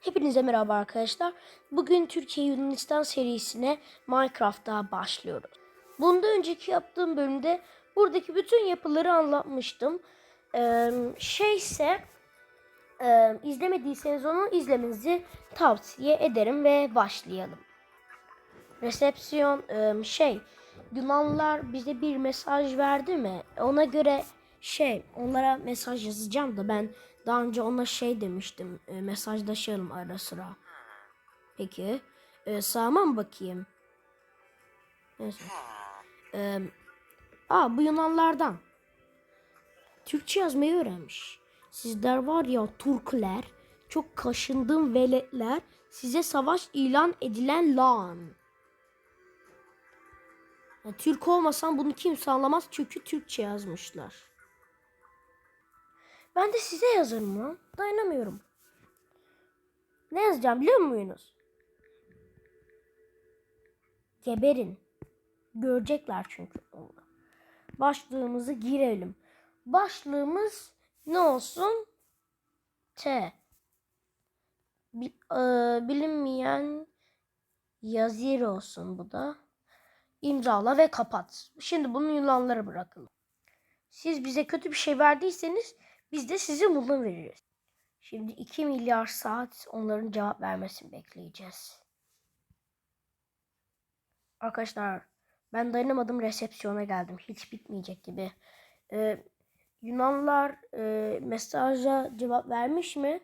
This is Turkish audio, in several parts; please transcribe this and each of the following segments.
Hepinize merhaba arkadaşlar. Bugün Türkiye Yunanistan serisine Minecraft'ta başlıyoruz. Bundan önceki yaptığım bölümde buradaki bütün yapıları anlatmıştım. Ee, şeyse e, izlemediyseniz onu izlemenizi tavsiye ederim ve başlayalım. Resepsiyon e, şey Yunanlılar bize bir mesaj verdi mi? Ona göre şey onlara mesaj yazacağım da ben daha önce ona şey demiştim. E, mesajlaşalım ara sıra. Peki. E, sağıma mı bakayım? Neyse. E, aa bu Yunanlardan. Türkçe yazmayı öğrenmiş. Sizler var ya Türkler, çok kaşındığım veletler, size savaş ilan edilen lan. Türk olmasam bunu kimse anlamaz çünkü Türkçe yazmışlar. Ben de size yazarım lan. Dayanamıyorum. Ne yazacağım biliyor musunuz? Geberin. Görecekler çünkü onu. Başlığımızı girelim. Başlığımız ne olsun? T. E, bilinmeyen yazır olsun bu da. İmzala ve kapat. Şimdi bunu Yunanlara bırakalım. Siz bize kötü bir şey verdiyseniz biz de size bunu veririz. Şimdi 2 milyar saat onların cevap vermesini bekleyeceğiz. Arkadaşlar ben dayanamadım resepsiyona geldim. Hiç bitmeyecek gibi. Ee, Yunanlılar e, mesaja cevap vermiş mi?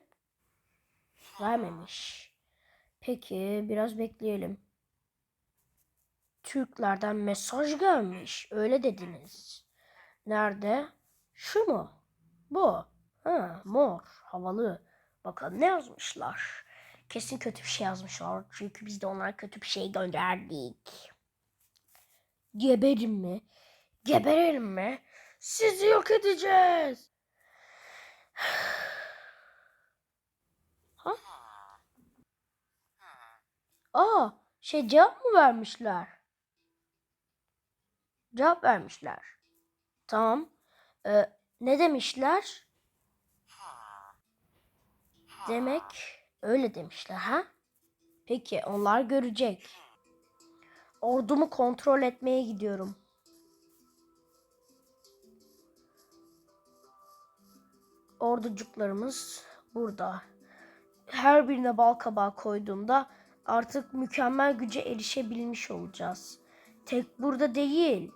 Vermemiş. Peki biraz bekleyelim. Türklerden mesaj gelmiş. Öyle dediniz. Nerede? Şu mu? Bu. Ha, mor. Havalı. Bakalım ne yazmışlar. Kesin kötü bir şey yazmışlar. Çünkü biz de onlara kötü bir şey gönderdik. Geberin mi? Geberelim mi? Sizi yok edeceğiz. ha? Aa, şey cevap mı vermişler? Cevap vermişler. Tamam. Ee, ne demişler? Demek öyle demişler ha? Peki onlar görecek. Ordumu kontrol etmeye gidiyorum. Orducuklarımız burada. Her birine bal kabağı koyduğumda artık mükemmel güce erişebilmiş olacağız. Tek burada değil.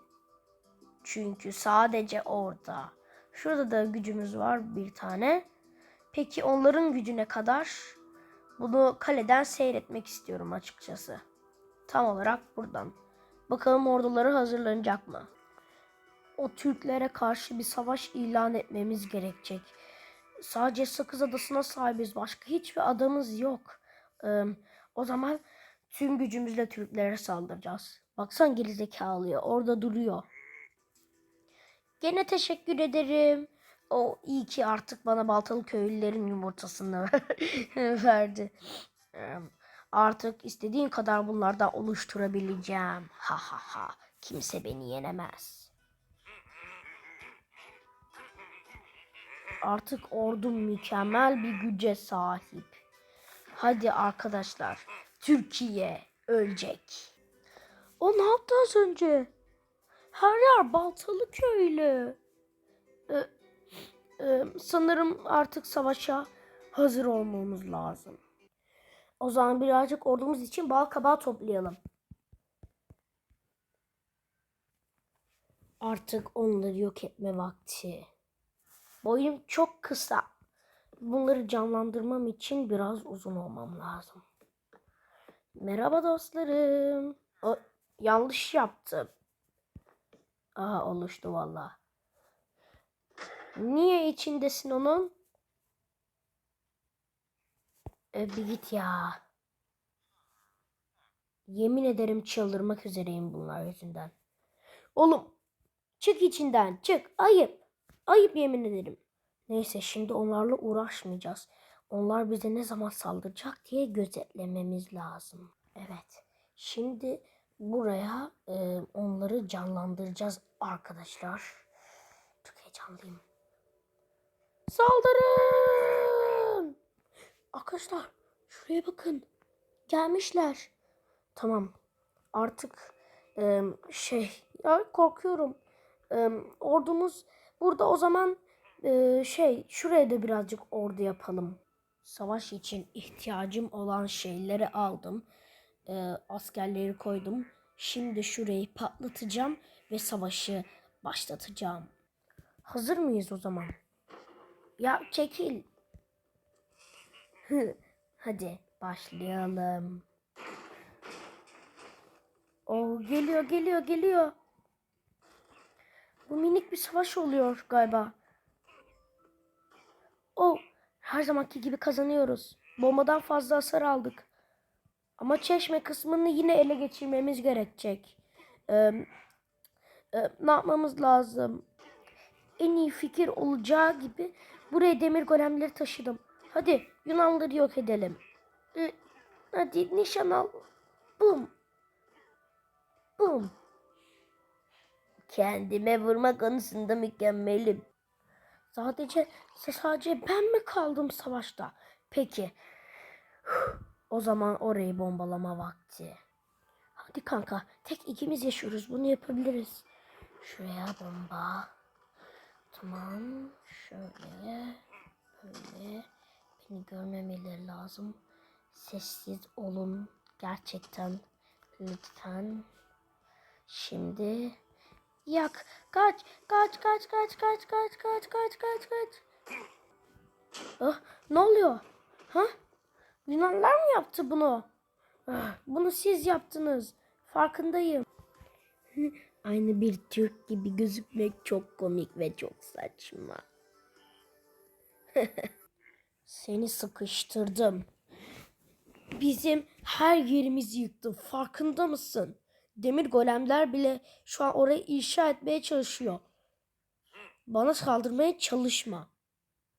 Çünkü sadece orada. Şurada da gücümüz var bir tane. Peki onların gücüne kadar bunu kaleden seyretmek istiyorum açıkçası. Tam olarak buradan. Bakalım orduları hazırlanacak mı? O Türklere karşı bir savaş ilan etmemiz gerekecek. Sadece Sakız Adası'na sahibiz. Başka hiçbir adamız yok. Ee, o zaman tüm gücümüzle Türklere saldıracağız. Baksan gerizekalıya orada duruyor. Gene teşekkür ederim. O iyi ki artık bana Baltalı köylülerin yumurtasını verdi. Artık istediğin kadar bunlardan oluşturabileceğim. Ha ha ha. Kimse beni yenemez. Artık ordum mükemmel bir güce sahip. Hadi arkadaşlar. Türkiye ölecek. O ne yaptı az önce? Her yer baltalı köylü. Ee, e, sanırım artık savaşa hazır olmamız lazım. O zaman birazcık ordumuz için bal kabağı toplayalım. Artık onları yok etme vakti. Boyum çok kısa. Bunları canlandırmam için biraz uzun olmam lazım. Merhaba dostlarım. O, yanlış yaptım. Aha oluştu valla. Niye içindesin onun? E, bir git ya. Yemin ederim çıldırmak üzereyim bunlar yüzünden. Oğlum çık içinden çık. Ayıp. Ayıp yemin ederim. Neyse şimdi onlarla uğraşmayacağız. Onlar bize ne zaman saldıracak diye gözetlememiz lazım. Evet. Şimdi buraya e, onları canlandıracağız arkadaşlar. Çok heyecanlıyım. Saldırın! Arkadaşlar Şuraya bakın. Gelmişler. Tamam. Artık e, şey ya korkuyorum. E, ordumuz burada o zaman e, şey şuraya da birazcık ordu yapalım. Savaş için ihtiyacım olan şeyleri aldım. E, askerleri koydum. Şimdi şurayı patlatacağım ve savaşı başlatacağım. Hazır mıyız o zaman? Ya çekil. Hadi başlayalım. O geliyor geliyor geliyor. Bu minik bir savaş oluyor galiba. O her zamanki gibi kazanıyoruz. Bombadan fazla hasar aldık. Ama çeşme kısmını yine ele geçirmemiz gerekecek. Ee, e, ne yapmamız lazım? En iyi fikir olacağı gibi buraya demir golemleri taşıdım. Hadi Yunanlıları yok edelim. Ee, hadi nişan al. Bum. Bum. Kendime vurma konusunda mükemmelim. Sadece sadece ben mi kaldım savaşta? Peki. O zaman orayı bombalama vakti. Hadi kanka, tek ikimiz yaşıyoruz. Bunu yapabiliriz. Şuraya bomba. Tamam. Şöyle. Böyle. Beni görmemeleri lazım. Sessiz olun. Gerçekten. Lütfen. Şimdi yak. Kaç, kaç, kaç, kaç, kaç, kaç, kaç, kaç, kaç, kaç. Ah, ne oluyor? Ha? Yunanlar mı yaptı bunu? Ah, bunu siz yaptınız. Farkındayım. Aynı bir Türk gibi gözükmek çok komik ve çok saçma. Seni sıkıştırdım. Bizim her yerimizi yıktın. Farkında mısın? Demir golemler bile şu an orayı inşa etmeye çalışıyor. Bana saldırmaya çalışma.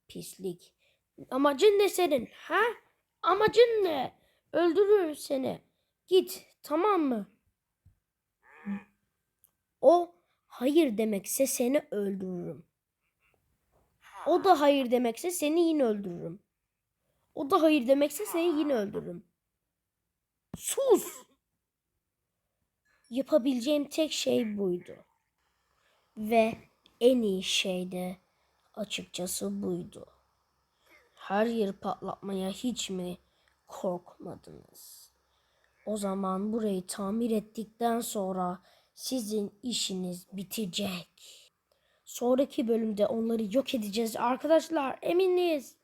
Pislik. Amacın ne senin? Ha? Amacın ne? Öldürürüm seni. Git. Tamam mı? O hayır demekse seni öldürürüm. O da hayır demekse seni yine öldürürüm. O da hayır demekse seni yine öldürürüm. Sus! Yapabileceğim tek şey buydu. Ve en iyi şey de açıkçası buydu. Her yeri patlatmaya hiç mi korkmadınız? O zaman burayı tamir ettikten sonra sizin işiniz bitecek. Sonraki bölümde onları yok edeceğiz arkadaşlar. Eminiz.